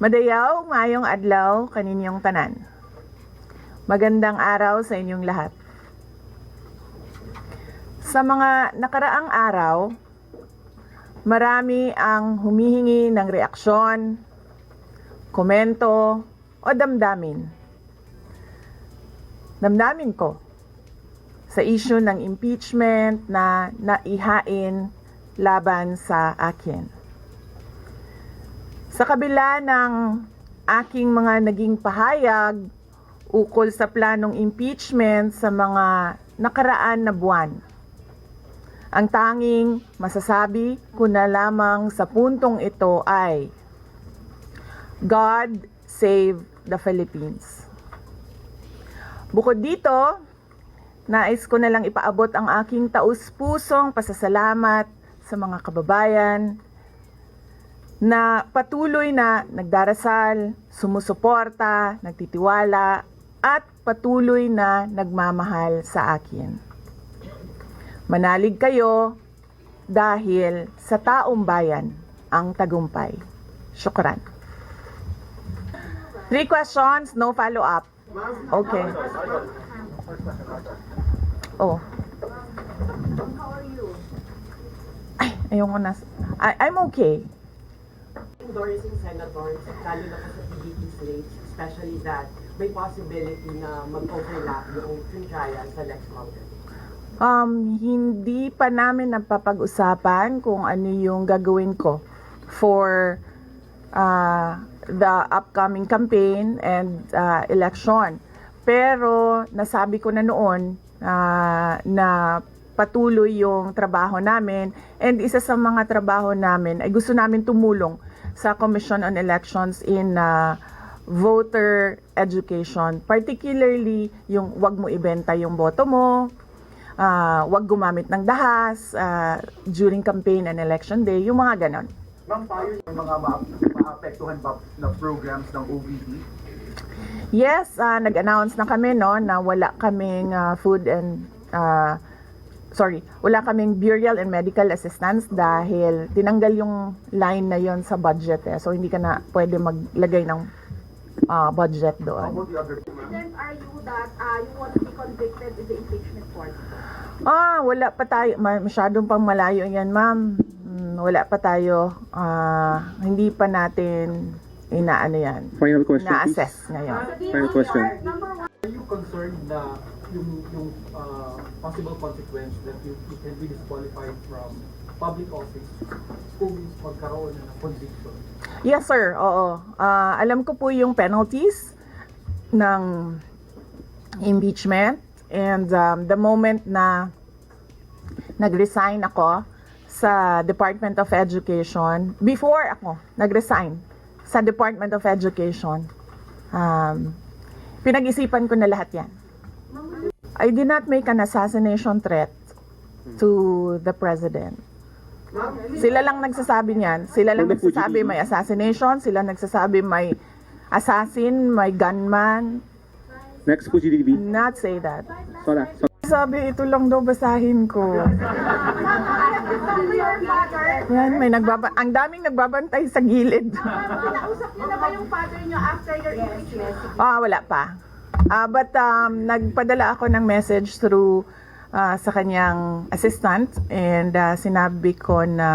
Madayaw, mayong adlaw, kaninyong tanan. Magandang araw sa inyong lahat. Sa mga nakaraang araw, marami ang humihingi ng reaksyon, komento, o damdamin. Damdamin ko sa issue ng impeachment na naihain laban sa akin. Sa kabila ng aking mga naging pahayag ukol sa planong impeachment sa mga nakaraan na buwan, ang tanging masasabi ko na lamang sa puntong ito ay God save the Philippines. Bukod dito, nais ko na lang ipaabot ang aking taus-pusong pasasalamat sa mga kababayan na patuloy na nagdarasal, sumusuporta, nagtitiwala, at patuloy na nagmamahal sa akin. Manalig kayo dahil sa taong bayan ang tagumpay. Syukran. Three questions, no follow-up. Okay. Oh. Ay, ayoko na. I, I'm okay. Endorsing senators, lalo na sa PDP slates, especially that may possibility na mag-overlap yung trial sa next mountain. Um, hindi pa namin napapag-usapan kung ano yung gagawin ko for uh, the upcoming campaign and uh, election. Pero nasabi ko na noon uh, na patuloy yung trabaho namin and isa sa mga trabaho namin ay gusto namin tumulong sa Commission on Elections in uh, voter education, particularly yung wag mo ibenta yung boto mo, ah, wag gumamit ng dahas ah, during campaign and election day, yung mga ganon. Ma'am, payo yung mga ma- maapektuhan ba na programs ng OVP? Yes, ah, nag-announce na kami no na wala kaming ah, food and ah, sorry, wala kaming burial and medical assistance dahil tinanggal yung line na yon sa budget eh. So hindi ka na pwede maglagay ng ah, budget How doon. about the other President, are you that uh, you want to be convicted in the impeachment court? Ah, wala pa tayo. Ma- masyadong pang malayo yan, ma'am. Mm, wala pa tayo. Ah, hindi pa natin inaano yan. Final question, please. Na-assess ngayon. Final question. Number one, Are you concerned na yung yung uh, possible consequence that you, you can be disqualified from public office kung magkaroon na ng conviction? Yes, sir. Oo. Ah, alam ko po yung penalties ng impeachment and um, the moment na nag-resign ako sa Department of Education, before ako nag-resign sa Department of Education, um, pinag-isipan ko na lahat yan. I did not make an assassination threat to the President. Sila lang nagsasabi niyan. Sila lang nagsasabi may assassination. Sila nagsasabi may assassin, may gunman. Next po GDB. Not say that. Sola. So, Sabi, ito lang daw basahin ko. Yan, may nagbaba ang daming nagbabantay sa gilid. nausap niyo na ba yung father niyo after your impeachment? Ah, wala pa. Ah, but um, nagpadala ako ng message through ah, sa kanyang assistant and ah, sinabi ko na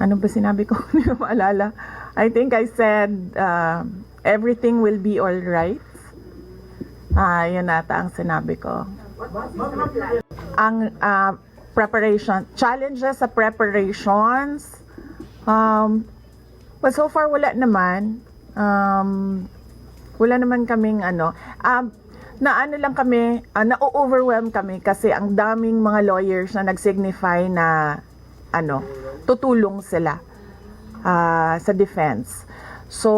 ano ba sinabi ko? Hindi ko maalala. I think I said ah, everything will be all right. Ah, yun ata ang sinabi ko. Ang ah, preparation, challenges sa preparations, um, But so far wala naman. Um, wala naman kaming ano. Um, na ano lang kami, uh, na-overwhelm kami kasi ang daming mga lawyers na nag-signify na ano, tutulong sila ah, sa defense. So,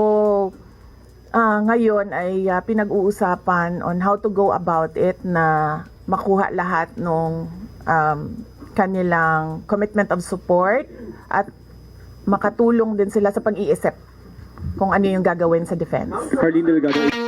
ah, ngayon ay ah, pinag-uusapan on how to go about it na makuha lahat ng um, kanilang commitment of support at makatulong din sila sa pag-iisip kung ano yung gagawin sa defense. Carlene Delgado.